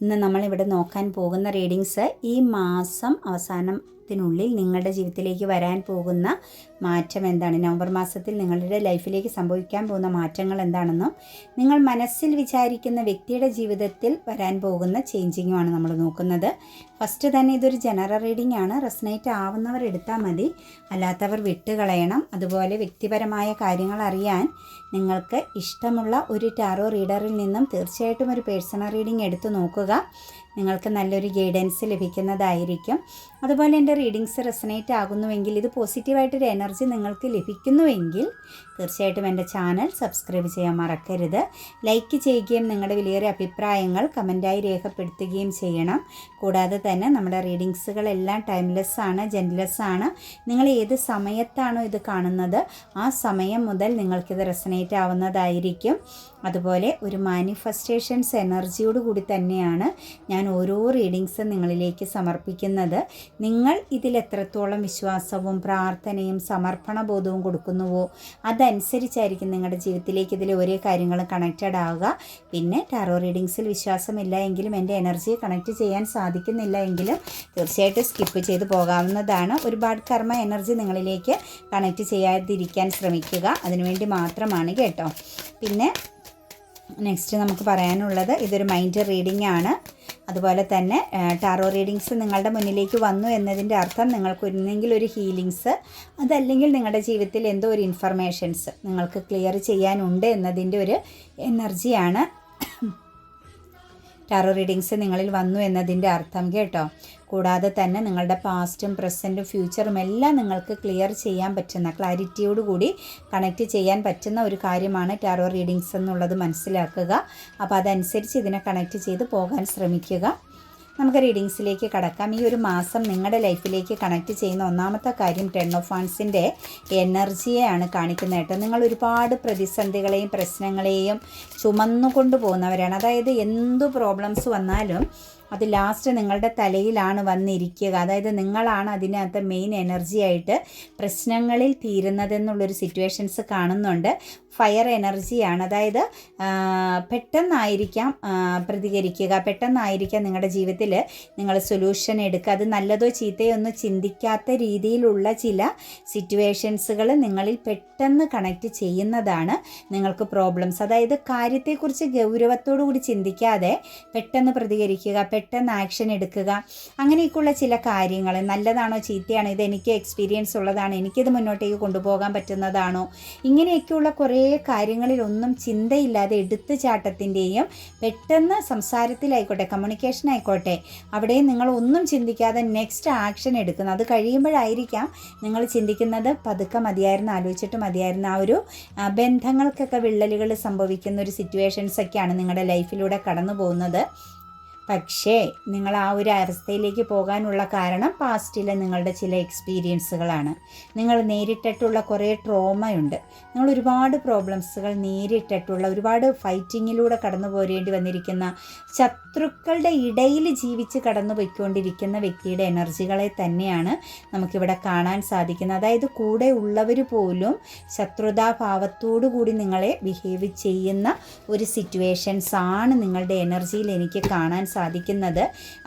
ഇന്ന് നമ്മളിവിടെ നോക്കാൻ പോകുന്ന റീഡിങ്സ് ഈ മാസം അവസാനത്തിനുള്ളിൽ നിങ്ങളുടെ ജീവിതത്തിലേക്ക് വരാൻ പോകുന്ന മാറ്റം എന്താണ്? നവംബർ മാസത്തിൽ നിങ്ങളുടെ ലൈഫിലേക്ക് സംഭവിക്കാൻ പോകുന്ന മാറ്റങ്ങൾ എന്താണെന്നും നിങ്ങൾ മനസ്സിൽ വിചാരിക്കുന്ന വ്യക്തിയുടെ ജീവിതത്തിൽ വരാൻ പോകുന്ന ചേഞ്ചിങ്ങുമാണ് നമ്മൾ നോക്കുന്നത്. ഫസ്റ്റ് തന്നെ ഇതൊരു ജനറൽ റീഡിംഗ് ആണ് റെസനേറ്റ് ആവുന്നവർ എടുത്താൽ മതി. അല്ലാത്തവർ വിട്ടുകളയണം. അതുപോലെ വ്യക്തിപരമായ കാര്യങ്ങൾ അറിയാൻ നിങ്ങൾക്ക് ഇഷ്ടമുള്ള ഒരു ടാറോ റീഡറിൽ നിന്നും തീർച്ചയായിട്ടും ഒരു പേഴ്സണൽ റീഡിംഗ് എടുത്തു നോക്കുക. ¿verdad? നിങ്ങൾക്ക് നല്ലൊരു ഗൈഡൻസ് ലഭിക്കുന്നതായിരിക്കും. അതുപോലെ എന്റെ റീഡിങ്സ് റെസനേറ്റ് ആകുന്നുവെങ്കിൽ ഇത് പോസിറ്റീവായിട്ടൊരു എനർജി നിങ്ങൾക്ക് ലഭിക്കുന്നുവെങ്കിൽ തീർച്ചയായിട്ടും എന്റെ ചാനൽ സബ്സ്ക്രൈബ് ചെയ്യാൻ മറക്കരുത്. ലൈക്ക് ചെയ്യുകയും നിങ്ങളുടെ വലിയൊരു അഭിപ്രായങ്ങൾ കമന്റായി രേഖപ്പെടുത്തുകയും ചെയ്യണം. കൂടാതെ തന്നെ നമ്മുടെ റീഡിങ്സുകളെല്ലാം ടൈംലെസ് ആണ് ജെൻലെസ് ആണ്. നിങ്ങൾ ഏത് സമയത്താണോ ഇത് കാണുന്നത് ആ സമയം മുതൽ നിങ്ങൾക്കിത് റെസനേറ്റ് ആവുന്നതായിരിക്കും. അതുപോലെ ഒരു മാനിഫെസ്റ്റേഷൻസ് എനർജിയോട് കൂടി തന്നെയാണ് ഞാൻ ഓരോ റീഡിങ്സും നിങ്ങളിലേക്ക് സമർപ്പിക്കുന്നത്. നിങ്ങൾ ഇതിൽ എത്രത്തോളം വിശ്വാസവും പ്രാർത്ഥനയും സമർപ്പണ ബോധവും കൊടുക്കുന്നുവോ അതനുസരിച്ചായിരിക്കും നിങ്ങളുടെ ജീവിതത്തിലേക്ക് ഇതിൽ ഓരോ കാര്യങ്ങളും കണക്റ്റഡ് ആവുക. പിന്നെ ടാറോ റീഡിങ്സിൽ വിശ്വാസമില്ല എങ്കിലും എന്റെ എനർജിയെ കണക്ട് ചെയ്യാൻ സാധിക്കുന്നില്ല എങ്കിലും തീർച്ചയായിട്ടും സ്കിപ്പ് ചെയ്ത് പോകാവുന്നതാണ്. ഒരുപാട് കർമ്മ എനർജി നിങ്ങളിലേക്ക് കണക്ട് ചെയ്യാതിരിക്കാൻ ശ്രമിക്കുക. അതിനുവേണ്ടി മാത്രമാണ് കേട്ടോ. പിന്നെ നെക്സ്റ്റ് നമുക്ക് പറയാനുള്ളത് ഇതൊരു മൈൻഡ് റീഡിംഗ് ആണ്. അതുപോലെ തന്നെ ടാറോ റീഡിങ്സ് നിങ്ങളുടെ മുന്നിലേക്ക് വന്നു എന്നതിന്റെ അർത്ഥം നിങ്ങൾക്ക് ഒന്നെങ്കിൽ ഒരു ഹീലിങ്സ് അതല്ലെങ്കിൽ നിങ്ങളുടെ ജീവിതത്തിൽ എന്തോ ഒരു ഇൻഫർമേഷൻസ് നിങ്ങൾക്ക് ക്ലിയർ ചെയ്യാനുണ്ട് എന്നതിന്റെ ഒരു എനർജിയാണ് ടാറോ റീഡിങ്സ് നിങ്ങളിൽ വന്നു എന്നതിന്റെ അർത്ഥം കേട്ടോ. കൂടാതെ തന്നെ നിങ്ങളുടെ പാസ്റ്റും പ്രസന്റും ഫ്യൂച്ചറും എല്ലാം നിങ്ങൾക്ക് ക്ലിയർ ചെയ്യാൻ പറ്റുന്ന ക്ലാരിറ്റിയോട് കൂടി കണക്റ്റ് ചെയ്യാൻ പറ്റുന്ന ഒരു കാര്യമാണ് ടാറോ റീഡിങ്സ് എന്നുള്ളത് മനസ്സിലാക്കുക. അപ്പോൾ അതനുസരിച്ച് ഇതിനെ കണക്റ്റ് ചെയ്ത് പോകാൻ ശ്രമിക്കുക. നമുക്ക് റീഡിങ്സിലേക്ക് കടക്കാം. ഈ ഒരു മാസം നിങ്ങളുടെ ലൈഫിലേക്ക് കണക്ട് ചെയ്യുന്ന ഒന്നാമത്തെ കാര്യം ടെൻ ഓഫ് ഫാൻസിന്റെ എനർജിയെയാണ് കാണിക്കുന്നത് കേട്ടോ. നിങ്ങൾ ഒരുപാട് പ്രതിസന്ധികളെയും പ്രശ്നങ്ങളെയും ചുമന്നുകൊണ്ട് പോകുന്നവരാണ്. അതായത് എന്തു പ്രോബ്ലംസ് വന്നാലും അത് ലാസ്റ്റ് നിങ്ങളുടെ തലയിലാണ് വന്നിരിക്കുക. അതായത് നിങ്ങളാണ് അതിനകത്ത് മെയിൻ എനർജി ആയിട്ട് പ്രശ്നങ്ങളിൽ തീരുന്നതെന്നുള്ളൊരു സിറ്റുവേഷൻസ് കാണുന്നുണ്ട്. ഫയർ എനർജിയാണ്. അതായത് പെട്ടെന്നായിരിക്കാം പ്രതികരിക്കുക. പെട്ടെന്നായിരിക്കാം നിങ്ങളുടെ ജീവിതത്തിൽ നിങ്ങൾ സൊല്യൂഷൻ എടുക്കുക. അത് നല്ലതോ ചീത്തയോ ഒന്നും ചിന്തിക്കാത്ത രീതിയിലുള്ള ചില സിറ്റുവേഷൻസുകൾ നിങ്ങളിൽ പെട്ടെന്ന് കണക്റ്റ് ചെയ്യുന്നതാണ് നിങ്ങൾക്ക് പ്രോബ്ലംസ് അതായത് കാര്യത്തെക്കുറിച്ച് ഗൗരവത്തോടു കൂടി ചിന്തിക്കാതെ പെട്ടെന്ന് പ്രതികരിക്കുക പെട്ടെന്ന് ആക്ഷൻ എടുക്കുക. അങ്ങനെയൊക്കെയുള്ള ചില കാര്യങ്ങൾ. നല്ലതാണോ ചീത്തയാണോ? ഇത് എനിക്ക് എക്സ്പീരിയൻസ് ഉള്ളതാണ്. എനിക്കിത് മുന്നോട്ടേക്ക് കൊണ്ടുപോകാൻ പറ്റുന്നതാണോ? ഇങ്ങനെയൊക്കെയുള്ള കുറേ കാര്യങ്ങളിലൊന്നും ചിന്തയില്ലാതെ എടുത്തു ചാട്ടത്തിന്റെയും പെട്ടെന്ന് സംസാരത്തിലായിക്കോട്ടെ കമ്മ്യൂണിക്കേഷൻ ആയിക്കോട്ടെ അവിടെ നിങ്ങൾ ഒന്നും ചിന്തിക്കാതെ നെക്സ്റ്റ് ആക്ഷൻ എടുക്കുന്നത് അത് കഴിയുമ്പോഴായിരിക്കാം നിങ്ങൾ ചിന്തിക്കുന്നത് പതുക്കെ മതിയായിരുന്നു ആലോചിച്ചിട്ട് മതിയായിരുന്നു. ആ ഒരു ബന്ധങ്ങൾക്കൊക്കെ വിള്ളലുകൾ സംഭവിക്കുന്ന ഒരു സിറ്റുവേഷൻസ് ഒക്കെയാണ് നിങ്ങളുടെ ലൈഫിലൂടെ കടന്നു പോകുന്നത് പക്ഷേ നിങ്ങൾ ആ ഒരു അവസ്ഥയിലേക്ക് പോകാനുള്ള കാരണം പാസ്റ്റിലെ നിങ്ങളുടെ ചില എക്സ്പീരിയൻസുകളാണ് നിങ്ങൾ നേരിട്ടിട്ടുള്ള കുറേ ട്രോമയുണ്ട് നിങ്ങൾ ഒരുപാട് പ്രോബ്ലംസുകൾ നേരിട്ടിട്ടുള്ള ഒരുപാട് ഫൈറ്റിങ്ങിലൂടെ കടന്നു പോരേണ്ടി വന്നിരിക്കുന്ന ശത്രുക്കളുടെ ഇടയിൽ ജീവിച്ച് കടന്നു പോയിക്കൊണ്ടിരിക്കുന്ന വ്യക്തിയുടെ എനർജികളെ തന്നെയാണ് നമുക്കിവിടെ കാണാൻ സാധിക്കുന്നത്. അതായത് കൂടെ ഉള്ളവർ പോലും ശത്രുതാഭാവത്തോടു കൂടി നിങ്ങളെ ബിഹേവ് ചെയ്യുന്ന ഒരു സിറ്റുവേഷൻസ് ആണ് നിങ്ങളുടെ എനർജിയിൽ എനിക്ക് കാണാൻ സാധിക്കുന്നത്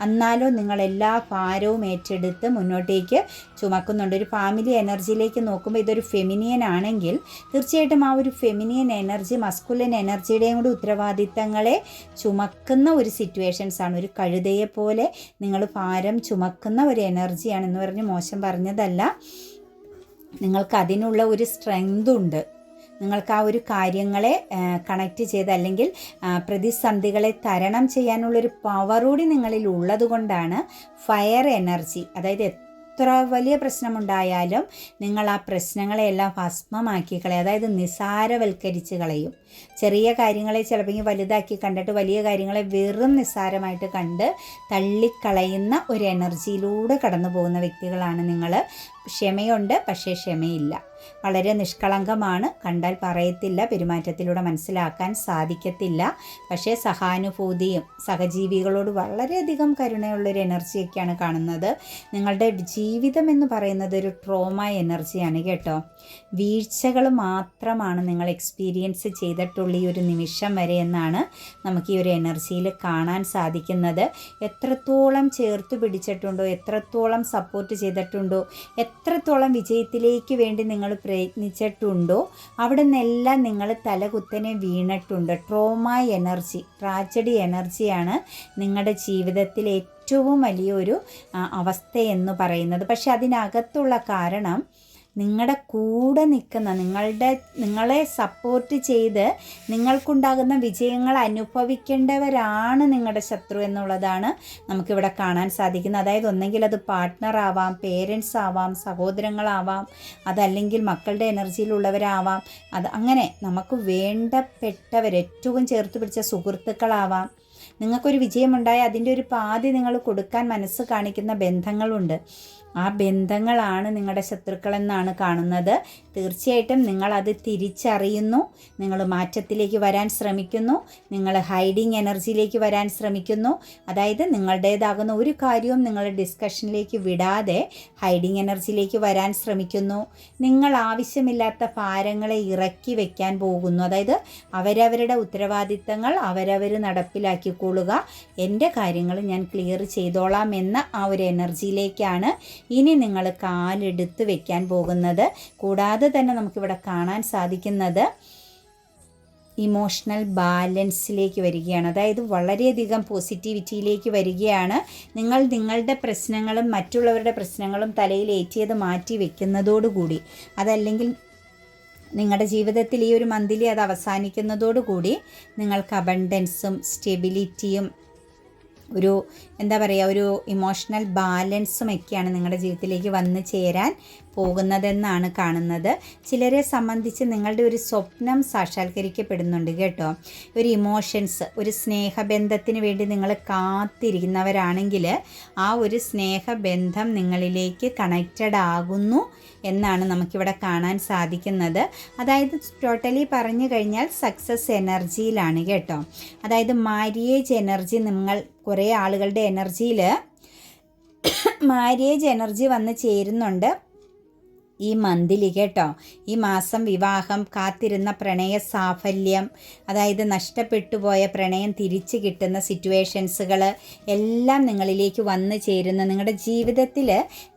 എന്നാലോ നിങ്ങൾ എല്ലാ ഭാരവും ഏറ്റെടുത്ത് മുന്നോട്ടേക്ക് ചുമക്കുന്നുണ്ട്. ഒരു ഫാമിലി എനർജിയിലേക്ക് നോക്കുമ്പോൾ ഇതൊരു ഫെമിനിയൻ ആണെങ്കിൽ തീർച്ചയായിട്ടും ആ ഒരു ഫെമിനിയൻ എനർജി മസ്കുലൻ എനർജിയുടെയും കൂടി ഉത്തരവാദിത്തങ്ങളെ ചുമക്കുന്ന ഒരു സിറ്റുവേഷൻസ് ആണ്. ഒരു കഴുതയെ പോലെ നിങ്ങൾ ഭാരം ചുമക്കുന്ന ഒരു എനർജിയാണ് എന്ന് പറഞ്ഞ് മോശം പറഞ്ഞതല്ല. നിങ്ങൾക്ക് അതിനുള്ള ഒരു സ്ട്രെങ്ത് ഉണ്ട്. നിങ്ങൾക്ക് ആ ഒരു കാര്യങ്ങളെ കണക്റ്റ് ചെയ്ത് അല്ലെങ്കിൽ പ്രതിസന്ധികളെ തരണം ചെയ്യാനുള്ളൊരു പവർ കൂടി നിങ്ങളിൽ ഉള്ളതുകൊണ്ടാണ് ഫയർ എനർജി അതായത് എത്ര വലിയ പ്രശ്നമുണ്ടായാലും നിങ്ങൾ ആ പ്രശ്നങ്ങളെയെല്ലാം ഭസ്മമാക്കി കളയും. അതായത് നിസാരവൽക്കരിച്ച് കളയും. ചെറിയ കാര്യങ്ങളെ ചിലപ്പോൾ വലുതാക്കി കണ്ടിട്ട് വലിയ കാര്യങ്ങളെ വെറും നിസ്സാരമായിട്ട് കണ്ട് തള്ളിക്കളയുന്ന ഒരു എനർജിയിലൂടെ കടന്നു പോകുന്ന വ്യക്തികളാണ് നിങ്ങൾ. ക്ഷമയുണ്ട് പക്ഷേ ക്ഷമയില്ല. വളരെ നിഷ്കളങ്കമാണ്. കണ്ടാൽ പറയത്തില്ല പെരുമാറ്റത്തിലൂടെ മനസ്സിലാക്കാൻ സാധിക്കത്തില്ല. പക്ഷേ സഹാനുഭൂതിയും സഹജീവികളോട് വളരെയധികം കരുണയുള്ളൊരു എനർജിയൊക്കെയാണ് കാണുന്നത്. നിങ്ങളുടെ ജീവിതം എന്ന് പറയുന്നത് ഒരു ട്രോമ എനർജിയാണ് കേട്ടോ. വീഴ്ചകൾ മാത്രമാണ് നിങ്ങൾ എക്സ്പീരിയൻസ് ചെയ്തിട്ടുള്ള ഈ ഒരു നിമിഷം വരെ എന്നാണ് നമുക്ക് ഈ ഒരു എനർജിയിൽ കാണാൻ സാധിക്കുന്നത്. എത്രത്തോളം ചേർത്ത് പിടിച്ചിട്ടുണ്ടോ എത്രത്തോളം സപ്പോർട്ട് ചെയ്തിട്ടുണ്ടോ എത്രത്തോളം വിജയത്തിലേക്ക് വേണ്ടി നിങ്ങൾ പ്രയത്നിച്ചിട്ടുണ്ടോ? അവിടെ നിന്നെല്ലാം നിങ്ങൾ തലകുത്തനെ വീണിട്ടുണ്ട്. ട്രോമ എനർജി ട്രാജഡി എനർജിയാണ് നിങ്ങളുടെ ജീവിതത്തിൽ ഏറ്റവും വലിയൊരു അവസ്ഥയെന്ന് പറയുന്നത്. പക്ഷെ അതിനകത്തുള്ള കാരണം നിങ്ങളുടെ കൂടെ നിൽക്കുന്ന നിങ്ങളുടെ നിങ്ങളെ സപ്പോർട്ട് ചെയ്ത് നിങ്ങൾക്കുണ്ടാകുന്ന വിജയങ്ങൾ അനുഭവിക്കേണ്ടവരാണ് നിങ്ങളുടെ ശത്രു എന്നുള്ളതാണ് നമുക്കിവിടെ കാണാൻ സാധിക്കുന്നത്. അതായത് ഒന്നെങ്കിൽ അത് പാർട്ട്ണർ ആവാം പേരൻസ് ആവാം സഹോദരങ്ങളാവാം അതല്ലെങ്കിൽ മക്കളുടെ എനർജിയിലുള്ളവരാവാം അത് അങ്ങനെ നമുക്ക് വേണ്ടപ്പെട്ടവർ ഏറ്റവും ചേർത്ത് പിടിച്ച സുഹൃത്തുക്കളാവാം. നിങ്ങൾക്കൊരു വിജയമുണ്ടായാൽ അതിന്റെ ഒരു പാതി നിങ്ങൾ കൊടുക്കാൻ മനസ്സ് കാണിക്കുന്ന ബന്ധങ്ങളുണ്ട്. ആ ബന്ധങ്ങളാണ് നിങ്ങളുടെ ശത്രുക്കളെന്നാണ് കാണുന്നത്. തീർച്ചയായിട്ടും നിങ്ങളത് തിരിച്ചറിയുന്നു. നിങ്ങൾ മാറ്റത്തിലേക്ക് വരാൻ ശ്രമിക്കുന്നു. നിങ്ങൾ ഹൈഡിങ് എനർജിയിലേക്ക് വരാൻ ശ്രമിക്കുന്നു. അതായത് നിങ്ങളുടേതാകുന്ന ഒരു കാര്യവും നിങ്ങൾ ഡിസ്കഷനിലേക്ക് വിടാതെ ഹൈഡിങ് എനർജിയിലേക്ക് വരാൻ ശ്രമിക്കുന്നു. നിങ്ങൾ ആവശ്യമില്ലാത്ത ഭാരങ്ങളെ ഇറക്കി വെക്കാൻ പോകുന്നു. അതായത് അവരവരുടെ ഉത്തരവാദിത്തങ്ങൾ അവരവർ നടപ്പിലാക്കിക്കൊള്ളുക. എന്റെ കാര്യങ്ങൾ ഞാൻ ക്ലിയർ ചെയ്തോളാം എന്ന ആ ഒരു എനർജിയിലേക്കാണ് ഇനി നിങ്ങൾ കാലെടുത്ത് വെക്കാൻ പോകുന്നത് കൂടാതെ തന്നെ നമുക്കിവിടെ കാണാൻ സാധിക്കുന്നത് ഇമോഷണൽ ബാലൻസിലേക്ക് വരികയാണ്. അതായത് വളരെയധികം പോസിറ്റിവിറ്റിയിലേക്ക് വരികയാണ്. നിങ്ങൾ നിങ്ങളുടെ പ്രശ്നങ്ങളും മറ്റുള്ളവരുടെ പ്രശ്നങ്ങളും തലയിൽ ഏറ്റിയത് മാറ്റി വെക്കുന്നതോടുകൂടി അതല്ലെങ്കിൽ നിങ്ങളുടെ ജീവിതത്തിൽ ഈ ഒരു മന്തിലി അത് അവസാനിക്കുന്നതോടുകൂടി നിങ്ങൾക്ക് അബണ്ടൻസും സ്റ്റെബിലിറ്റിയും ഒരു എന്താ പറയുക ഒരു ഇമോഷണൽ ബാലൻസും ഒക്കെയാണ് നിങ്ങളുടെ ജീവിതത്തിലേക്ക് വന്നു ചേരാൻ പോകുന്നതെന്നാണ് കാണുന്നത്. ചിലരെ സംബന്ധിച്ച് നിങ്ങളുടെ ഒരു സ്വപ്നം സാക്ഷാത്കരിക്കപ്പെടുന്നുണ്ട് കേട്ടോ. ഒരു ഇമോഷൻസ് ഒരു സ്നേഹബന്ധത്തിന് വേണ്ടി നിങ്ങൾ കാത്തിരിക്കുന്നവരാണെങ്കിൽ ആ ഒരു സ്നേഹബന്ധം നിങ്ങളിലേക്ക് കണക്റ്റഡ് ആകുന്നു എന്നാണ് നമുക്കിവിടെ കാണാൻ സാധിക്കുന്നത്. അതായത് ടോട്ടലി പറഞ്ഞു കഴിഞ്ഞാൽ സക്സസ് എനർജിയിലാണ് കേട്ടോ. അതായത് മാരിയേജ് എനർജി നിങ്ങൾ കുറേ ആളുകളുടെ എനർജിയിൽ മാരിയേജ് എനർജി വന്ന് ചേരുന്നുണ്ട്. ഈ മന്തിലി കേട്ടോ. ഈ മാസം വിവാഹം കാത്തിരുന്ന പ്രണയ സാഫല്യം അതായത് നഷ്ടപ്പെട്ടു പോയ പ്രണയം തിരിച്ചു കിട്ടുന്ന സിറ്റുവേഷൻസുകൾ എല്ലാം നിങ്ങളിലേക്ക് വന്നു ചേരുന്ന. നിങ്ങളുടെ ജീവിതത്തിൽ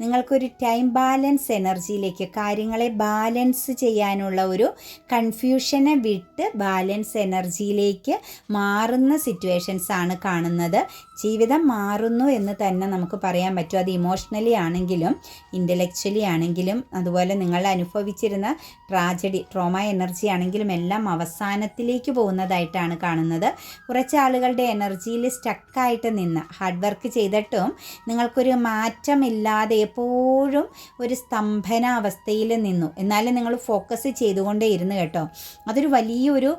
നിങ്ങൾക്കൊരു ടൈം ബാലൻസ് എനർജിയിലേക്ക് കാര്യങ്ങളെ ബാലൻസ് ചെയ്യാനുള്ള ഒരു കൺഫ്യൂഷനെ വിട്ട് ബാലൻസ് എനർജിയിലേക്ക് മാറുന്ന സിറ്റുവേഷൻസ് ആണ് കാണുന്നത്. ജീവിതം മാറുന്നു എന്ന് തന്നെ നമുക്ക് പറയാൻ പറ്റും. അത് ഇമോഷണലി ആണെങ്കിലും ഇന്റലക്ച്വലി ആണെങ്കിലും അതുപോലെ നിങ്ങൾ അനുഭവിച്ചിരുന്ന ട്രാജഡി ട്രോമ എനർജി ആണെങ്കിലും എല്ലാം അവസാനത്തിലേക്ക് പോകുന്നതായിട്ടാണ് കാണുന്നത്. കുറച്ച് ആളുകളുടെ എനർജിയിൽ സ്റ്റക്കായിട്ട് നിന്ന് ഹാർഡ് വർക്ക് ചെയ്തിട്ടും നിങ്ങൾക്കൊരു മാറ്റമില്ലാതെ എപ്പോഴും ഒരു സ്തംഭന അവസ്ഥയിൽ നിന്നു. എന്നാലും നിങ്ങൾ ഫോക്കസ് ചെയ്തുകൊണ്ടേ ഇരുന്ന് കേട്ടോ. അതൊരു വലിയൊരു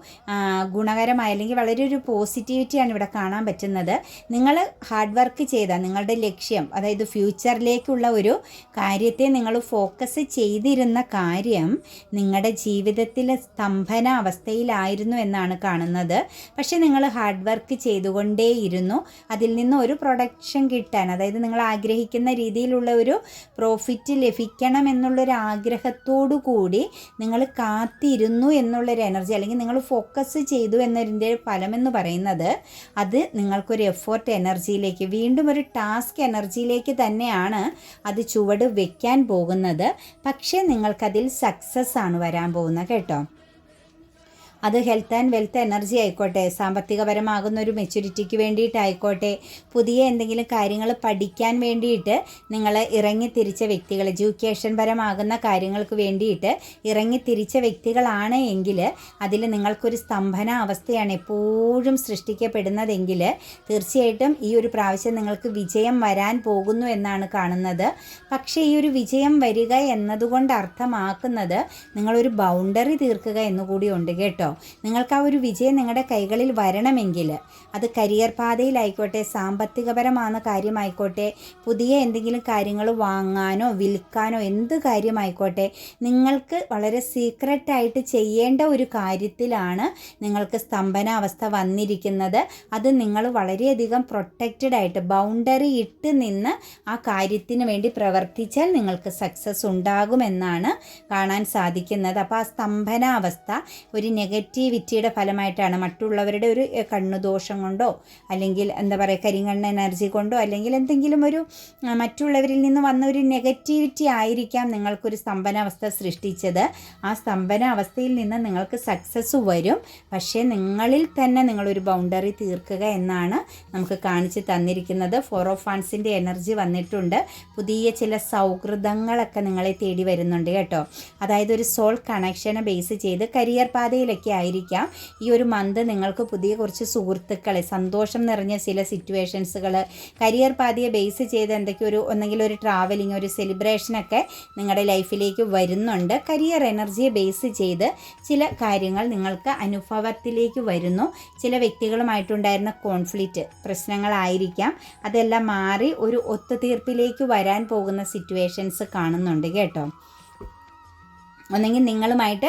ഗുണകരമായ അല്ലെങ്കിൽ വളരെ ഒരു പോസിറ്റിവിറ്റിയാണ് ഇവിടെ കാണാൻ പറ്റുന്നത്. നിങ്ങൾ ഹാർഡ് വർക്ക് ചെയ്ത നിങ്ങളുടെ ലക്ഷ്യം അതായത് ഫ്യൂച്ചറിലേക്കുള്ള ഒരു കാര്യത്തെ നിങ്ങൾ ഫോക്കസ് ചെയ്തിരുന്ന കാര്യം നിങ്ങളുടെ ജീവിതത്തിലെ സ്തംഭന അവസ്ഥയിലായിരുന്നു എന്നാണ് കാണുന്നത്. പക്ഷേ നിങ്ങൾ ഹാർഡ് വർക്ക് ചെയ്തുകൊണ്ടേയിരുന്നു. അതിൽ നിന്ന് ഒരു പ്രൊഡക്ഷൻ കിട്ടാൻ അതായത് നിങ്ങൾ ആഗ്രഹിക്കുന്ന രീതിയിലുള്ള ഒരു പ്രോഫിറ്റ് ലഭിക്കണം എന്നുള്ളൊരു ആഗ്രഹത്തോടു കൂടി നിങ്ങൾ കാത്തിരുന്നു എന്നുള്ളൊരു എനർജി അല്ലെങ്കിൽ നിങ്ങൾ ഫോക്കസ് ചെയ്തു എന്നതിന്റെ ഫലമെന്ന് പറയുന്നത് അത് നിങ്ങൾക്കൊരു എഫോർട്ട് എനർജിയിലേക്ക് വീണ്ടും ഒരു ടാസ്ക് എനർജിയിലേക്ക് തന്നെയാണ് അത് ചുവട് വെക്കാൻ പോകുന്നത്. പക്ഷേ നിങ്ങൾക്കതിൽ സക്സസ് ആണ് വരാൻ പോകുന്നത് കേട്ടോ. അത് ഹെൽത്ത് ആൻഡ് വെൽത്ത് എനർജി ആയിക്കോട്ടെ സാമ്പത്തികപരമാകുന്ന ഒരു മെച്യൂരിറ്റിക്ക് വേണ്ടിയിട്ടായിക്കോട്ടെ പുതിയ എന്തെങ്കിലും കാര്യങ്ങൾ പഠിക്കാൻ വേണ്ടിയിട്ട് നിങ്ങൾ ഇറങ്ങി തിരിച്ച വ്യക്തികൾ എഡ്യൂക്കേഷൻ പരമാകുന്ന കാര്യങ്ങൾക്ക് വേണ്ടിയിട്ട് ഇറങ്ങി തിരിച്ച വ്യക്തികളാണ് എങ്കിൽ അതിൽ നിങ്ങൾക്കൊരു സ്തംഭന അവസ്ഥയാണ് എപ്പോഴും സൃഷ്ടിക്കപ്പെടുന്നതെങ്കിൽ തീർച്ചയായിട്ടും ഈ ഒരു പ്രാവശ്യം നിങ്ങൾക്ക് വിജയം വരാൻ പോകുന്നു എന്നാണ് കാണുന്നത്. പക്ഷേ ഈ ഒരു വിജയം വരിക എന്നതുകൊണ്ട് അർത്ഥമാക്കുന്നത് നിങ്ങളൊരു ബൗണ്ടറി തീർക്കുക എന്നുകൂടി ഉണ്ട് കേട്ടോ. നിങ്ങൾക്ക് ആ ഒരു വിജയം നിങ്ങളുടെ കൈകളിൽ വരണമെങ്കിൽ അത് കരിയർ പാതയിലായിക്കോട്ടെ സാമ്പത്തികപരമാണ് കാര്യമായിക്കോട്ടെ പുതിയ എന്തെങ്കിലും കാര്യങ്ങൾ വാങ്ങാനോ വിൽക്കാനോ എന്ത് കാര്യമായിക്കോട്ടെ നിങ്ങൾക്ക് വളരെ സീക്രട്ടായിട്ട് ചെയ്യേണ്ട ഒരു കാര്യത്തിലാണ് നിങ്ങൾക്ക് സ്തംഭനാവസ്ഥ വന്നിരിക്കുന്നത്. അത് നിങ്ങൾ വളരെയധികം പ്രൊട്ടക്റ്റഡ് ആയിട്ട് ബൗണ്ടറി ഇട്ട് നിന്ന് ആ കാര്യത്തിന് വേണ്ടി പ്രവർത്തിച്ചാൽ നിങ്ങൾക്ക് സക്സസ് ഉണ്ടാകുമെന്നാണ് കാണാൻ സാധിക്കുന്നത്. അപ്പോൾ ആ സ്തംഭനാവസ്ഥ ഒരു നെഗറ്റിവിറ്റിയുടെ ഫലമായിട്ടാണ് മറ്റുള്ളവരുടെ ഒരു കണ്ണു ദോഷം കൊണ്ടോ അല്ലെങ്കിൽ എന്താ പറയുക കരിങ്കണ്ണ എനർജി കൊണ്ടോ അല്ലെങ്കിൽ എന്തെങ്കിലും ഒരു മറ്റുള്ളവരിൽ നിന്ന് വന്ന ഒരു നെഗറ്റിവിറ്റി ആയിരിക്കാം നിങ്ങൾക്കൊരു സ്തംഭനാവസ്ഥ സൃഷ്ടിച്ചത്. ആ സ്തംഭനാവസ്ഥയിൽ നിന്ന് നിങ്ങൾക്ക് സക്സസ് വരും. പക്ഷേ നിങ്ങളിൽ തന്നെ നിങ്ങളൊരു ബൗണ്ടറി തീർക്കുക എന്നാണ് നമുക്ക് കാണിച്ച് തന്നിരിക്കുന്നത്. ഫോർ ഓഫ് എനർജി വന്നിട്ടുണ്ട്. പുതിയ ചില സൗഹൃദങ്ങളൊക്കെ നിങ്ങളെ തേടി വരുന്നുണ്ട് കേട്ടോ. അതായത് ഒരു സോൾ കണക്ഷനെ ബേസ് ചെയ്ത് കരിയർ പാതയിലൊക്കെ ആയിരിക്കാം. ഈ ഒരു മന്ത് നിങ്ങൾക്ക് പുതിയ കുറച്ച് സുഹൃത്തുക്കളെ സന്തോഷം നിറഞ്ഞ ചില സിറ്റുവേഷൻസുകൾ കരിയർ പാതിയെ ബേസ് ചെയ്ത് എന്തൊക്കെയോ ഒരു ഒന്നെങ്കിലും ഒരു ട്രാവലിംഗ് ഒരു സെലിബ്രേഷനൊക്കെ നിങ്ങളുടെ ലൈഫിലേക്ക് വരുന്നുണ്ട്. കരിയർ എനർജിയെ ബേസ് ചെയ്ത് ചില കാര്യങ്ങൾ നിങ്ങൾക്ക് അനുഭവത്തിലേക്ക് വരുന്നു. ചില വ്യക്തികളുമായിട്ടുണ്ടായിരുന്ന കോൺഫ്ലിക്റ്റ് പ്രശ്നങ്ങളായിരിക്കാം. അതെല്ലാം മാറി ഒരു ഒത്തുതീർപ്പിലേക്ക് വരാൻ പോകുന്ന സിറ്റുവേഷൻസ് കാണുന്നുണ്ട് കേട്ടോ. ഒന്നെങ്കിൽ നിങ്ങളുമായിട്ട്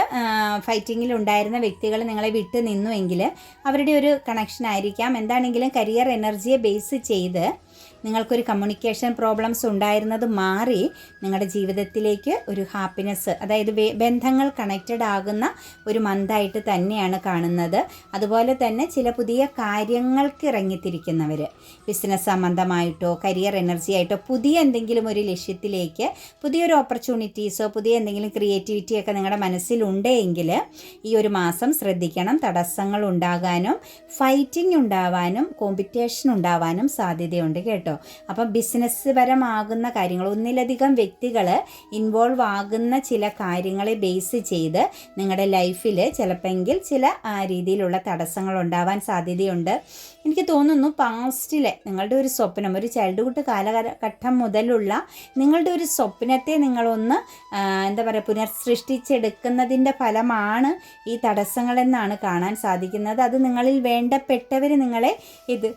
ഫൈറ്റിങ്ങിൽ ഉണ്ടായിരുന്ന വ്യക്തികൾ നിങ്ങളെ വിട്ട് നിന്നുവെങ്കിൽ അവരുടെ ഒരു കണക്ഷൻ ആയിരിക്കാം. എന്താണെങ്കിലും കരിയർ എനർജിയെ ബേസ് ചെയ്ത് നിങ്ങൾക്കൊരു കമ്മ്യൂണിക്കേഷൻ പ്രോബ്ലംസ് ഉണ്ടായിരുന്നത് മാറി നിങ്ങളുടെ ജീവിതത്തിലേക്ക് ഒരു ഹാപ്പിനെസ് അതായത് ബന്ധങ്ങൾ കണക്റ്റഡ് ആകുന്ന ഒരു മന്തായിട്ട് തന്നെയാണ് കാണുന്നത്. അതുപോലെ തന്നെ ചില പുതിയ കാര്യങ്ങൾക്ക് ഇറങ്ങിത്തിരിക്കുന്നവർ ബിസിനസ് സംബന്ധമായിട്ടോ കരിയർ എനർജി ആയിട്ടോ പുതിയ എന്തെങ്കിലും ഒരു ലക്ഷ്യത്തിലേക്ക് പുതിയൊരു ഓപ്പർച്യൂണിറ്റീസോ പുതിയ എന്തെങ്കിലും ക്രിയേറ്റിവിറ്റിയൊക്കെ നിങ്ങളുടെ മനസ്സിലുണ്ടെങ്കിൽ ഈ ഒരു മാസം ശ്രദ്ധിക്കണം. തടസ്സങ്ങൾ ഉണ്ടാകാനും ഫൈറ്റിംഗ് ഉണ്ടാവാനും കോമ്പറ്റീഷൻ ഉണ്ടാവാനും സാധ്യതയുണ്ട് കേട്ടോ. അപ്പം ബിസിനസ് പരമാകുന്ന കാര്യങ്ങൾ ഒന്നിലധികം വ്യക്തികൾ ഇൻവോൾവ് ആകുന്ന ചില കാര്യങ്ങളെ ബേസ് ചെയ്ത് നിങ്ങളുടെ ലൈഫിൽ ചിലപ്പെങ്കിൽ ചില രീതിയിലുള്ള തടസ്സങ്ങൾ ഉണ്ടാവാൻ സാധ്യതയുണ്ട്. എനിക്ക് തോന്നുന്നു പാസ്റ്റിലെ നിങ്ങളുടെ ഒരു സ്വപ്നം ഒരു ചൈൽഡ്ഹുഡ് കാലഘട്ടം മുതലുള്ള നിങ്ങളുടെ ഒരു സ്വപ്നത്തെ നിങ്ങളൊന്ന് എന്താ പറയുക പുനർസൃഷ്ടിച്ചെടുക്കുന്നതിന്റെ ഫലമാണ് ഈ തടസ്സങ്ങളെന്നാണ് കാണാൻ സാധിക്കുന്നത്. അത് നിങ്ങളിൽ വേണ്ടപ്പെട്ടവർ നിങ്ങളെ ഇത്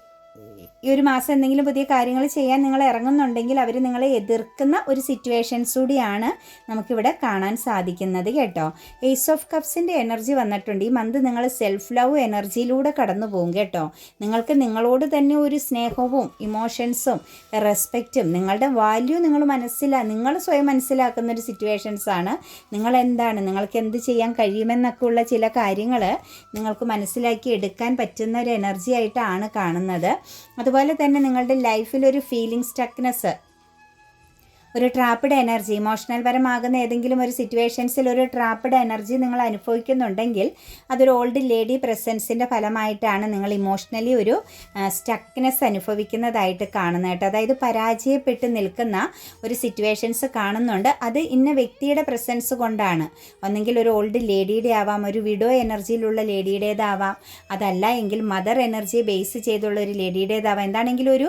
ഈ ഒരു മാസം എന്തെങ്കിലും പുതിയ കാര്യങ്ങൾ ചെയ്യാൻ നിങ്ങൾ ഇറങ്ങുന്നുണ്ടെങ്കിൽ അവർ നിങ്ങളെ എതിർക്കുന്ന ഒരു സിറ്റുവേഷൻസ് കൂടിയാണ് നമുക്കിവിടെ കാണാൻ സാധിക്കുന്നത് കേട്ടോ. ഏസ് ഓഫ് കപ്സിന്റെ എനർജി വന്നിട്ടുണ്ട്. ഈ മന്ത് നിങ്ങൾ സെൽഫ് ലവ് എനർജിയിലൂടെ കടന്നു പോകും കേട്ടോ. നിങ്ങൾക്ക് നിങ്ങളോട് തന്നെ ഒരു സ്നേഹവും ഇമോഷൻസും റെസ്പെക്റ്റും നിങ്ങളുടെ വാല്യൂ നിങ്ങൾ മനസ്സിലാ നിങ്ങൾ സ്വയം മനസ്സിലാക്കുന്ന ഒരു സിറ്റുവേഷൻസ് ആണ്. നിങ്ങൾ എന്താണ്? നിങ്ങൾക്ക് എന്ത് ചെയ്യാൻ കഴിയുമെന്നൊക്കെ ഉള്ള ചില കാര്യങ്ങൾ നിങ്ങൾക്ക് മനസ്സിലാക്കി എടുക്കാൻ പറ്റുന്ന ഒരു എനർജി ആയിട്ടാണ് കാണുന്നത്. അതുപോലെ തന്നെ നിങ്ങളുടെ ലൈഫിൽ ഒരു ഫീലിംഗ് സ്റ്റക്നെസ് ഒരു ട്രാപ്പിഡ് എനർജി ഇമോഷണൽ പരമാകുന്ന ഏതെങ്കിലും ഒരു സിറ്റുവേഷൻസിൽ ഒരു ട്രാപ്പിഡ് എനർജി നിങ്ങൾ അനുഭവിക്കുന്നുണ്ടെങ്കിൽ അതൊരു ഓൾഡ് ലേഡി പ്രസൻസിന്റെ ഫലമായിട്ടാണ് നിങ്ങൾ ഇമോഷണലി ഒരു സ്റ്റക്നെസ് അനുഭവിക്കുന്നതായിട്ട് കാണുന്നത് കേട്ടോ. അതായത് പരാജയപ്പെട്ട് നിൽക്കുന്ന ഒരു സിറ്റുവേഷൻസ് കാണുന്നുണ്ട്. അത് ഇന്ന വ്യക്തിയുടെ പ്രസൻസ് കൊണ്ടാണ്. ഒന്നെങ്കിൽ ഒരു ഓൾഡ് ലേഡിയുടെ ആവാം ഒരു വിഡോ എനർജിയിലുള്ള ലേഡിയുടേതാവാം അതല്ല എങ്കിൽ മദർ എനർജിയെ ബേസ് ചെയ്തുള്ള ഒരു ലേഡിയുടേതാവാം എന്താണെങ്കിലും ഒരു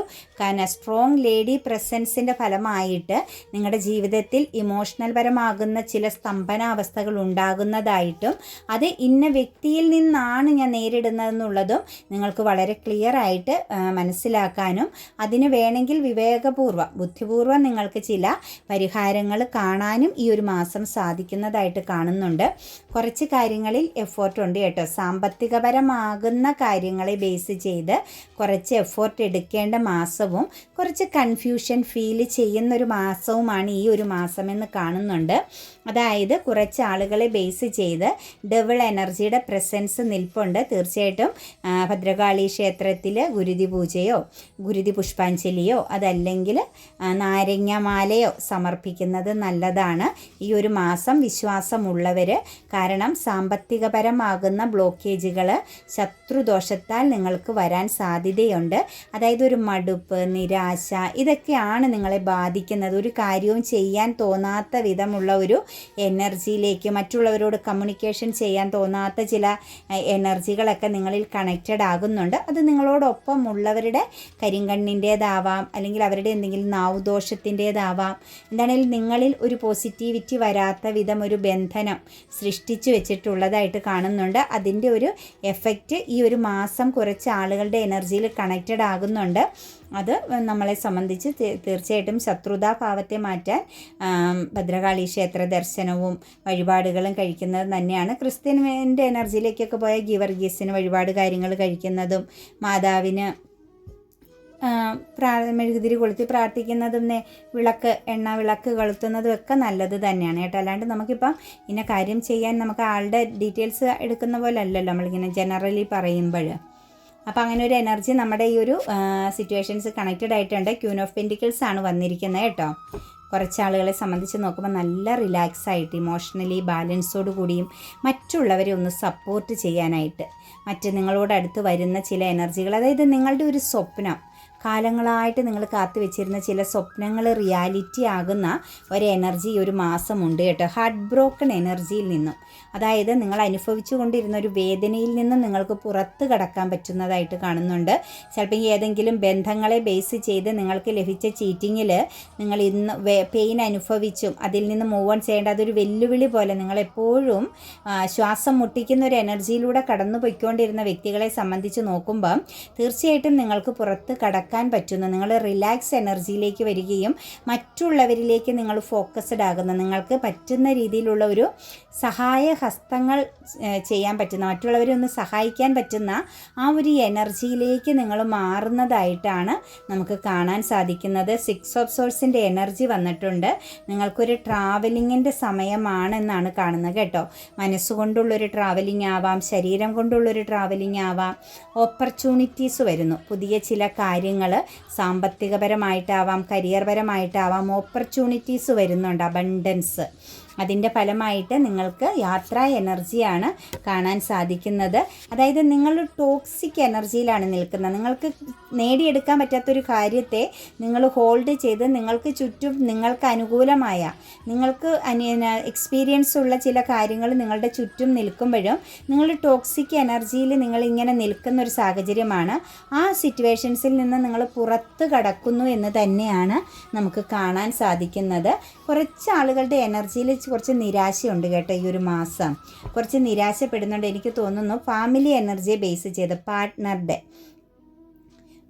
സ്ട്രോങ് ലേഡി പ്രസൻസിന്റെ ഫലമായിട്ട് നിങ്ങളുടെ ജീവിതത്തിൽ ഇമോഷണൽ പരമാകുന്ന ചില സ്തംഭനാവസ്ഥകൾ ഉണ്ടാകുന്നതായിട്ടും അത് ഇന്ന വ്യക്തിയിൽ നിന്നാണ് ഞാൻ നേരിടുന്നതെന്നുള്ളതും നിങ്ങൾക്ക് വളരെ ക്ലിയർ ആയിട്ട് മനസ്സിലാക്കാനും അതിന് വേണമെങ്കിൽ വിവേകപൂർവം ബുദ്ധിപൂർവം നിങ്ങൾക്ക് ചില പരിഹാരങ്ങൾ കാണാനും ഈ ഒരു മാസം സാധിക്കുന്നതായിട്ട് കാണുന്നുണ്ട്. കുറച്ച് കാര്യങ്ങളിൽ എഫോർട്ട് ഉണ്ട് കേട്ടോ. സാമ്പത്തികപരമാകുന്ന കാര്യങ്ങളെ ബേസ് ചെയ്ത് കുറച്ച് എഫോർട്ട് എടുക്കേണ്ട മാസവും കുറച്ച് കൺഫ്യൂഷൻ ഫീൽ ചെയ്യുന്ന ഒരു മാസവുമാണ് ഈ ഒരു മാസമെന്ന് കാണുന്നുണ്ട്. അതായത് കുറച്ച് ആളുകളെ ബേസ് ചെയ്ത് ഡബിൾ എനർജിയുടെ പ്രസൻസ് നിൽപ്പുണ്ട്. തീർച്ചയായിട്ടും ഭദ്രകാളി ക്ഷേത്രത്തിൽ ഗുരുതി പൂജയോ ഗുരുതി പുഷ്പാഞ്ജലിയോ അതല്ലെങ്കിൽ നാരങ്ങമാലയോ സമർപ്പിക്കുന്നത് നല്ലതാണ്. ഈ ഒരു മാസം വിശ്വാസമുള്ളവർ കാരണം സാമ്പത്തികപരമാകുന്ന ബ്ലോക്കേജുകൾ ശത്രുദോഷത്താൽ നിങ്ങൾക്ക് വരാൻ സാധ്യതയുണ്ട്. അതായത് ഒരു മടുപ്പ് നിരാശ ഇതൊക്കെയാണ് നിങ്ങളെ ബാധിക്കുന്നത്. ഒരു കാര്യവും ചെയ്യാൻ തോന്നാത്ത വിധമുള്ള ഒരു എനർജിയിലേക്ക് മറ്റുള്ളവരോട് കമ്മ്യൂണിക്കേഷൻ ചെയ്യാൻ തോന്നാത്ത ചില എനർജികളൊക്കെ നിങ്ങളിൽ കണക്റ്റഡ് ആകുന്നുണ്ട്. അത് നിങ്ങളോടൊപ്പം ഉള്ളവരുടെ കരിങ്കണ്ണിന്റേതാവാം അല്ലെങ്കിൽ അവരുടെ എന്തെങ്കിലും നാവുദോഷത്തിന്റേതാവാം. എന്താണെങ്കിൽ നിങ്ങളിൽ ഒരു പോസിറ്റിവിറ്റി വരാത്ത വിധം ഒരു ബന്ധനം സൃഷ്ടിച്ചു വെച്ചിട്ടുള്ളതായിട്ട് കാണുന്നുണ്ട്. അതിന്റെ ഒരു എഫക്റ്റ് ഈ ഒരു മാസം കുറച്ച് ആളുകളുടെ എനർജിയിൽ കണക്റ്റഡ് ആകുന്നുണ്ട്. അത് നമ്മളെ സംബന്ധിച്ച് തീർച്ചയായിട്ടും ശത്രുതാഭാവത്തെ മാറ്റാൻ ഭദ്രകാളി ക്ഷേത്ര ദർശനവും വഴിപാടുകളും കഴിക്കുന്നത് തന്നെയാണ്. ക്രിസ്ത്യന്റെ എനർജിയിലേക്കൊക്കെ പോയ ഗീവർഗീസിന് വഴിപാട് കാര്യങ്ങൾ കഴിക്കുന്നതും മാതാവിന് പ്രാ മെഴുകുതിരി കൊളുത്തി പ്രാർത്ഥിക്കുന്നതും വിളക്ക് എണ്ണ വിളക്ക് കൊളുത്തുന്നതും ഒക്കെ നല്ലത് തന്നെയാണ് കേട്ടോ. അല്ലാണ്ട് നമുക്കിപ്പം ഇന്ന കാര്യം ചെയ്യാൻ നമുക്ക് ആളുടെ ഡീറ്റെയിൽസ് എടുക്കുന്ന പോലെ അല്ലല്ലോ നമ്മളിങ്ങനെ ജനറലി പറയുമ്പോൾ. അപ്പോൾ അങ്ങനെ ഒരു എനർജി നമ്മുടെ ഈ ഒരു സിറ്റുവേഷൻസ് കണക്റ്റഡ് ആയിട്ടുണ്ട്. ക്യൂൻ ഓഫ് പെന്റിക്കിൾസ് ആണ് വന്നിരിക്കുന്നത് കേട്ടോ. കുറച്ച് ആളുകളെ സംബന്ധിച്ച് നോക്കുമ്പോൾ നല്ല റിലാക്സ് ആയിട്ട് ഇമോഷണലി ബാലൻസോട് കൂടിയും മറ്റുള്ളവരെ ഒന്ന് സപ്പോർട്ട് ചെയ്യാനായിട്ട്. മറ്റ് നിങ്ങളോട് അടുത്ത് വരുന്ന ചില എനർജികൾ അതായത് നിങ്ങളുടെ ഒരു സ്വപ്നം കാലങ്ങളായിട്ട് നിങ്ങൾ കാത്തു വെച്ചിരുന്ന ചില സ്വപ്നങ്ങൾ റിയാലിറ്റി ആകുന്ന ഒരു എനർജി ഒരു മാസമുണ്ട് കേട്ടോ. ഹാർട്ട് ബ്രോക്കൺ എനർജിയിൽ നിന്നും. അതായത് നിങ്ങൾ അനുഭവിച്ചു കൊണ്ടിരുന്ന ഒരു വേദനയിൽ നിന്നും നിങ്ങൾക്ക് പുറത്ത് കടക്കാൻ പറ്റുന്നതായിട്ട് കാണുന്നുണ്ട്. ചിലപ്പോൾ ഏതെങ്കിലും ബന്ധങ്ങളെ ബേസ് ചെയ്ത് നിങ്ങൾക്ക് ലഭിച്ച ചീറ്റിങ്ങിൽ നിങ്ങൾ ഇന്ന് പെയിൻ അനുഭവിച്ചും അതിൽ നിന്ന് മൂവ് ഓൺ ചെയ്യേണ്ട അതൊരു വെല്ലുവിളി പോലെ നിങ്ങളെപ്പോഴും എപ്പോഴും ശ്വാസം മുട്ടിക്കുന്ന ഒരു എനർജിയിലൂടെ കടന്നു പോയിക്കൊണ്ടിരുന്ന വ്യക്തികളെ സംബന്ധിച്ച് നോക്കുമ്പം തീർച്ചയായിട്ടും നിങ്ങൾക്ക് പുറത്ത് കടക്കാൻ പറ്റുന്ന നിങ്ങൾ റിലാക്സ് എനർജിയിലേക്ക് വരികയും മറ്റുള്ളവരിലേക്ക് നിങ്ങൾ ഫോക്കസ്ഡ് ആകുന്ന നിങ്ങൾക്ക് പറ്റുന്ന രീതിയിലുള്ള ഒരു സഹായ ഹസ്തങ്ങൾ ചെയ്യാൻ പറ്റുന്ന മറ്റുള്ളവരെ ഒന്ന് സഹായിക്കാൻ പറ്റുന്ന ആ ഒരു എനർജിയിലേക്ക് നിങ്ങൾ മാറുന്നതായിട്ടാണ് നമുക്ക് കാണാൻ സാധിക്കുന്നത്. സിക്സ് ഓഫ് സോഴ്സിന്റെ എനർജി വന്നിട്ടുണ്ട്. നിങ്ങൾക്കൊരു ട്രാവലിങ്ങിന്റെ സമയമാണെന്നാണ് കാണുന്നത് കേട്ടോ. മനസ്സുകൊണ്ടുള്ളൊരു ട്രാവലിംഗ് ആവാം ശരീരം കൊണ്ടുള്ളൊരു ട്രാവലിംഗ് ആവാം ഓപ്പർച്യൂണിറ്റീസ് വരുന്നു. പുതിയ ചില കാര്യങ്ങൾ സാമ്പത്തികപരമായിട്ടാവാം കരിയർപരമായിട്ടാവാം ഓപ്പർച്യൂണിറ്റീസ് വരുന്നുണ്ട് അബണ്ടൻസ് അതിന്റെ ഫലമായിട്ട് നിങ്ങൾക്ക് യാത്രാ എനർജിയാണ് കാണാൻ സാധിക്കുന്നത്. അതായത് നിങ്ങൾ ടോക്സിക് എനർജിയിലാണ് നിൽക്കുന്നത്. നിങ്ങൾക്ക് നേടിയെടുക്കാൻ പറ്റാത്തൊരു കാര്യത്തെ നിങ്ങൾ ഹോൾഡ് ചെയ്ത് നിങ്ങൾക്ക് ചുറ്റും നിങ്ങൾക്ക് അനുകൂലമായ നിങ്ങൾക്ക് എക്സ്പീരിയൻസ് ഉള്ള ചില കാര്യങ്ങൾ നിങ്ങളുടെ ചുറ്റും നിൽക്കുമ്പോഴും നിങ്ങൾ ടോക്സിക് എനർജിയിൽ നിങ്ങൾ ഇങ്ങനെ നിൽക്കുന്ന ഒരു സാഹചര്യമാണ്. ആ സിറ്റുവേഷൻസിൽ നിന്ന് നിങ്ങൾ പുറത്ത് കടക്കുന്നു എന്ന് തന്നെയാണ് നമുക്ക് കാണാൻ സാധിക്കുന്നത്. കുറച്ച് ആളുകളുടെ എനർജിയിൽ കുറച്ച് നിരാശയുണ്ട് കേട്ടോ ഈ ഒരു മാസം. കുറച്ച് നിരാശപ്പെടുന്നുണ്ട്. എനിക്ക് തോന്നുന്നു ഫാമിലി എനർജിയെ ബേസ് ചെയ്ത് പാർട്ട്ണറുടെ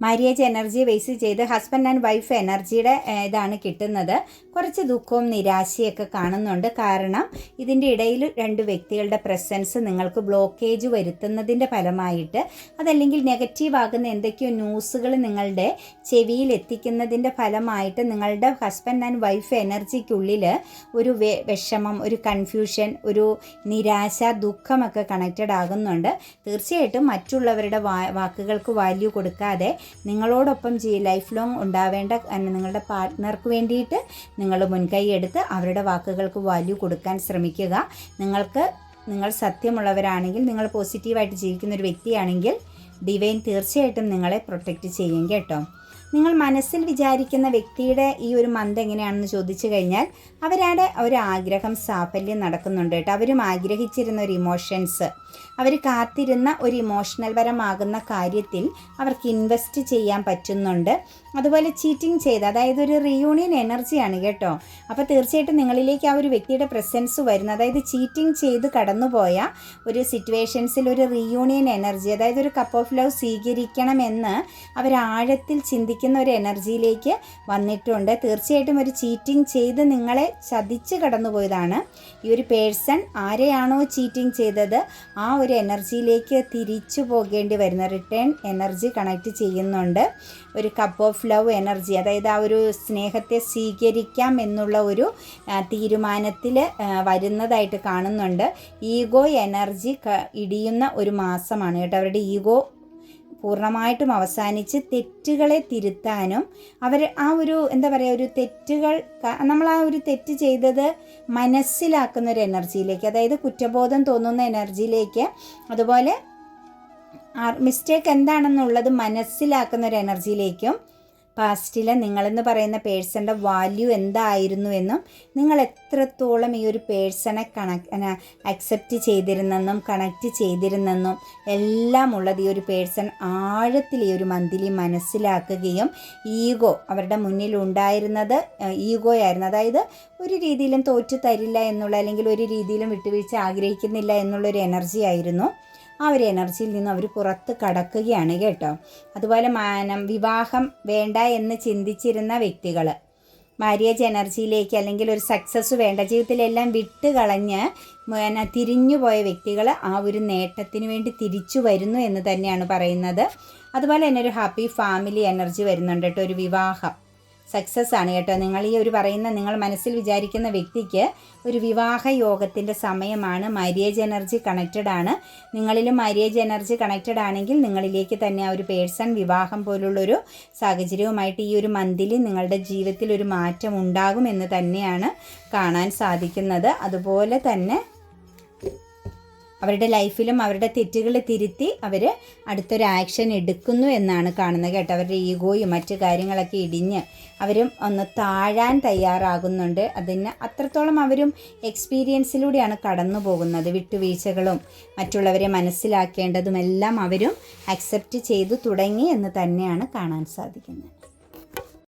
മാര്യേജ് എനർജി ബേസ് ചെയ്ത് ഹസ്ബൻഡ് ആൻഡ് വൈഫ് എനർജിയുടെ ഇതാണ് കിട്ടുന്നത്. കുറച്ച് ദുഃഖവും നിരാശയൊക്കെ കാണുന്നുണ്ട്. കാരണം ഇതിന്റെ ഇടയിൽ രണ്ട് വ്യക്തികളുടെ പ്രസൻസ് നിങ്ങൾക്ക് ബ്ലോക്കേജ് വരുത്തുന്നതിന്റെ ഫലമായിട്ട് അതല്ലെങ്കിൽ നെഗറ്റീവ് ആകുന്ന എന്തൊക്കെയോ ന്യൂസുകൾ നിങ്ങളുടെ ചെവിയിൽ എത്തിക്കുന്നതിന്റെ ഫലമായിട്ട് നിങ്ങളുടെ ഹസ്ബൻഡ് ആൻഡ് വൈഫ് എനർജിക്കുള്ളിൽ ഒരു വിഷമം ഒരു കൺഫ്യൂഷൻ ഒരു നിരാശ ദുഃഖമൊക്കെ കണക്റ്റഡ് ആകുന്നുണ്ട്. തീർച്ചയായിട്ടും മറ്റുള്ളവരുടെ വാക്കുകൾക്ക് വാല്യൂ കൊടുക്കാതെ നിങ്ങളോടൊപ്പം ലൈഫ് ലോങ് ഉണ്ടാവേണ്ട നിങ്ങളുടെ പാർട്ട്ണർക്ക് വേണ്ടിയിട്ട് നിങ്ങൾ മുൻകൈ എടുത്ത് അവരുടെ വാക്കുകൾക്ക് വാല്യൂ കൊടുക്കാൻ ശ്രമിക്കുക. നിങ്ങൾക്ക് നിങ്ങൾ സത്യമുള്ളവരാണെങ്കിൽ നിങ്ങൾ പോസിറ്റീവായിട്ട് ജീവിക്കുന്ന ഒരു വ്യക്തിയാണെങ്കിൽ ഡിവൈൻ തീർച്ചയായിട്ടും നിങ്ങളെ പ്രൊട്ടക്റ്റ് ചെയ്യും കേട്ടോ. നിങ്ങൾ മനസ്സിൽ വിചാരിക്കുന്ന വ്യക്തിയുടെ ഈ ഒരു മന്ത് എങ്ങനെയാണെന്ന് ചോദിച്ചു കഴിഞ്ഞാൽ അവരുടെ ഒരു ആഗ്രഹം സാഫല്യം നടക്കുന്നുണ്ട് കേട്ടോ. അവരും ആഗ്രഹിച്ചിരുന്ന ഒരു ഇമോഷൻസ് അവർ കാത്തിരുന്ന ഒരു ഇമോഷണൽ പരമാകുന്ന കാര്യത്തിൽ അവർക്ക് ഇൻവെസ്റ്റ് ചെയ്യാൻ പറ്റുന്നുണ്ട്. അതുപോലെ ചീറ്റിംഗ് ചെയ്ത് അതായത് ഒരു റിയൂണിയൻ എനർജിയാണ് കേട്ടോ. അപ്പോൾ തീർച്ചയായിട്ടും നിങ്ങളിലേക്ക് ആ ഒരു വ്യക്തിയുടെ പ്രസൻസ് വരുന്നത് അതായത് ചീറ്റിംഗ് ചെയ്ത് കടന്നുപോയ ഒരു സിറ്റുവേഷൻസിൽ ഒരു റിയൂണിയൻ എനർജി അതായത് ഒരു കപ്പ് ഓഫ് ലവ് സ്വീകരിക്കണമെന്ന് അവർ ആഴത്തിൽ ചിന്തിക്കുന്ന ഒരു എനർജിയിലേക്ക് വന്നിട്ടുണ്ട്. തീർച്ചയായിട്ടും ഒരു ചീറ്റിംഗ് ചെയ്ത് നിങ്ങളെ ചതിച്ച് കടന്നുപോയതാണ്. ഈ ഒരു പേഴ്സൺ ആരെയാണോ ചീറ്റിംഗ് ചെയ്തത്? ആ ഒരു എനർജിയിലേക്ക് തിരിച്ചു പോകേണ്ടി വരുന്ന റിട്ടേൺ എനർജി കണക്ട് ചെയ്യുന്നുണ്ട്. ഒരു കപ്പ് ഓഫ് ലവ് എനർജി അതായത് ആ ഒരു സ്നേഹത്തെ സ്വീകരിക്കാം എന്നുള്ള ഒരു തീരുമാനത്തിൽ വരുന്നതായിട്ട് കാണുന്നുണ്ട്. ഈഗോ എനർജി ഇടിയുന്ന ഒരു മാസമാണ് കേട്ടോ. അവരുടെ ഈഗോ പൂർണമായിട്ടും അവസാനിച്ച് തെറ്റുകളെ തിരുത്താനും അവർ ആ ഒരു എന്താ പറയുക ഒരു തെറ്റുകൾ നമ്മൾ ആ ഒരു തെറ്റ് ചെയ്തത് മനസ്സിലാക്കുന്ന ഒരു എനർജിയിലേക്ക് അതായത് കുറ്റബോധം തോന്നുന്ന എനർജിയിലേക്ക് അതുപോലെ മിസ്റ്റേക്ക് എന്താണെന്നുള്ളത് മനസ്സിലാക്കുന്ന ഒരു എനർജിയിലേക്കും പാസ്റ്റിൽ നിങ്ങളെന്ന് പറയുന്ന പേഴ്സന്റെ വാല്യൂ എന്തായിരുന്നു എന്നും നിങ്ങൾ എത്രത്തോളം ഈ ഒരു പേഴ്സണെ കണക്ട് അക്സെപ്റ്റ് ചെയ്തിരുന്നെന്നും കണക്റ്റ് ചെയ്തിരുന്നെന്നും എല്ലാം ഉള്ളത് ഈ ഒരു പേഴ്സൺ ആഴത്തിൽ ഈ ഒരു മന്തിലി മനസ്സിലാക്കുകയും ഈഗോ അവരുടെ മുന്നിൽ ഉണ്ടായിരുന്നത് ഈഗോ ആയിരുന്നു അതായത് ഒരു രീതിയിലും തോറ്റു തരില്ല എന്നുള്ള അല്ലെങ്കിൽ ഒരു രീതിയിലും വിട്ടുവീഴ്ച ആഗ്രഹിക്കുന്നില്ല എന്നുള്ളൊരു എനർജി ആയിരുന്നു. ആ ഒരു എനർജിയിൽ നിന്ന് അവർ പുറത്ത് കടക്കുകയാണ് കേട്ടോ. അതുപോലെ മാനം വിവാഹം വേണ്ട എന്ന് ചിന്തിച്ചിരുന്ന വ്യക്തികൾ. മാര്യേജ് എനർജിയിലേക്ക് അല്ലെങ്കിൽ ഒരു സക്സസ് വേണ്ട ജീവിതത്തിലെല്ലാം വിട്ട് കളഞ്ഞ് തിരിഞ്ഞു പോയ വ്യക്തികൾ ആ ഒരു നേട്ടത്തിന് വേണ്ടി തിരിച്ചു വരുന്നു എന്ന് തന്നെയാണ് പറയുന്നത്. അതുപോലെ തന്നെ ഒരു ഹാപ്പി ഫാമിലി എനർജി വരുന്നുണ്ട് കേട്ടോ ഒരു വിവാഹം. സക്സസ് ആണ് കേട്ടോ. നിങ്ങൾ ഈ ഒരു പറയുന്ന നിങ്ങൾ മനസ്സിൽ വിചാരിക്കുന്ന വ്യക്തിക്ക് ഒരു വിവാഹ യോഗത്തിന്റെ സമയമാണ്. മാര്യേജ് എനർജി കണക്റ്റഡ് ആണ്. നിങ്ങളിലും മാര്യേജ് എനർജി കണക്റ്റഡ് ആണെങ്കിൽ നിങ്ങളിലേക്ക് തന്നെ ആ ഒരു പേഴ്സൺ വിവാഹം പോലുള്ളൊരു സാഹചര്യവുമായിട്ട് ഈ ഒരു മന്തിൽ നിങ്ങളുടെ ജീവിതത്തിൽ ഒരു മാറ്റം ഉണ്ടാകും എന്ന് തന്നെയാണ് കാണാൻ സാധിക്കുന്നത്. അതുപോലെ തന്നെ അവരുടെ ലൈഫിലും അവരുടെ തെറ്റുകൾ തിരുത്തി അവർ അടുത്തൊരു ആക്ഷൻ എടുക്കുന്നു എന്നാണ് കാണുന്നത് കേട്ടോ. അവരുടെ ഈഗോയും മറ്റു കാര്യങ്ങളൊക്കെ ഇടിഞ്ഞ് അവരും ഒന്ന് താഴാൻ തയ്യാറാകുന്നുണ്ട്. അതിന് അത്രത്തോളം അവരും എക്സ്പീരിയൻസിലൂടെയാണ് കടന്നു പോകുന്നത്. വിട്ടുവീഴ്ചകളും മറ്റുള്ളവരെ മനസ്സിലാക്കേണ്ടതുമെല്ലാം അവരും അക്സെപ്റ്റ് ചെയ്തു തുടങ്ങി എന്ന് തന്നെയാണ് കാണാൻ സാധിക്കുന്നത്.